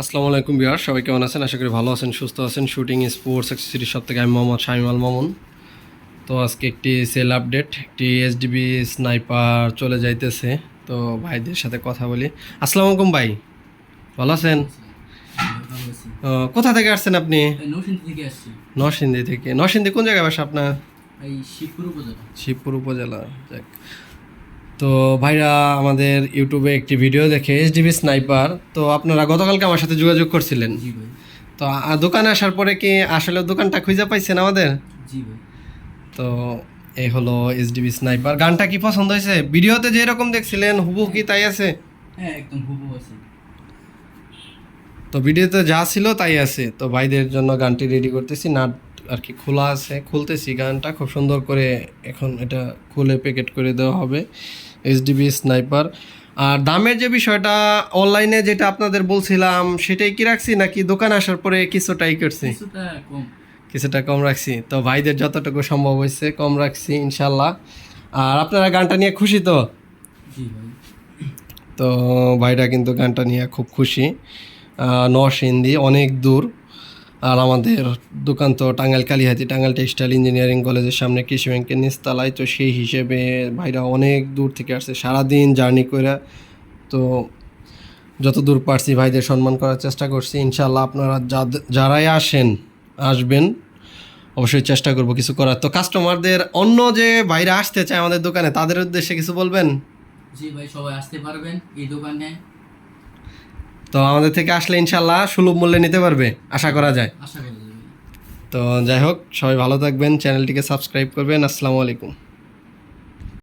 আসসালামু আলাইকুম বিহার সবাই কেমন আছেন? আশা করি ভালো আছেন সুস্থ আছেন। শুটিং স্পোর্টস অ্যাক্সেসরিজ সব থেকে আমি মোহাম্মদ শামিম আল মামুন। তো আজকে একটি সেল আপডেট একটি এসডিবি স্নাইপার চলে যাইতেছে। তো ভাইদের সাথে কথা বলি। আসসালামু আলাইকুম ভাই ভালো আছেন? কোথা থেকে আসছেন আপনি? এই নরসিংদী থেকে নরসিংদী কোন জায়গায় বাসা আপনার? শিবপুর উপজেলা। শিবপুর উপজেলা যাক। তো ভাইরা আমাদের ইউটিউবে একটি ভিডিও দেখে এসডিবি স্নাইপার তো আপনারা গতকালকে আমার সাথে যোগাযোগ করছিলেন। জি ভাই। তো দোকানে আসার পরে কি আসলে দোকানটা খুঁজে পাইছেন আমাদের? তো এই হলো এসডিবি স্নাইপার। গানটা কি পছন্দ হয়েছে? ভিডিওতে যে রকম দেখছিলেন হুবু কি তাই আছে? হ্যাঁ একদম হুবু আছে। তো ভিডিওতে যা ছিল তাই আছে। তো ভাইদের জন্য গানটি রেডি করতেছি। নাট আর কি খোলা আছে। খুলতেছি গানটা খুব সুন্দর করে এখন এটা খুলে প্যাকেট করে দেওয়া হবে। এইচডিবি স্নাইপার আর দামের যে বিষয়টা অনলাইনে যেটা আপনাদের বলছিলাম সেটাই কি রাখছি নাকি দোকানে আসার পরে কিছুটাই করছি? কিছুটা কম। কিছুটা কম রাখছি। তো ভাইদের যতটুকু সম্ভব হয়েছে কম রাখছি ইনশাল্লাহ আর আপনারা গানটা নিয়ে খুশি তো? তো ভাইরা কিন্তু গানটা নিয়ে খুব খুশি। নরসিংদী অনেক দূর। আর আমাদের দোকান তো টাঙ্গাইল কালীহাতি, টাঙ্গাইল টেক্সটাইল ইঞ্জিনিয়ারিং কলেজের সামনে কৃষি ব্যাংকের নিচতলায়। তো সেই হিসেবে ভাইরা অনেক দূর থেকে আসছে, সারাদিন জার্নি করে তো যত দূর পারছি ভাইদের সম্মান করার চেষ্টা করছি। ইনশাল্লাহ আপনারা যারাই আসেন, আসবেন, অবশ্যই চেষ্টা করব কিছু করার। তো কাস্টমারদের অন্য যে বাইরে আসতে চায় আমাদের দোকানে, তাদের উদ্দেশ্যে কিছু বলবেন? জি ভাই, সবাই আসতে পারবেন এই দোকানে। তো আমাদের থেকে আসলে ইনশাল্লাহ সুলভ মূল্যে নিতে পারবে আশা করা যায়। তো যাই হোক সবাই ভালো থাকবেন চ্যানেলটিকে সাবস্ক্রাইব করবেন আসসালামু আলাইকুম।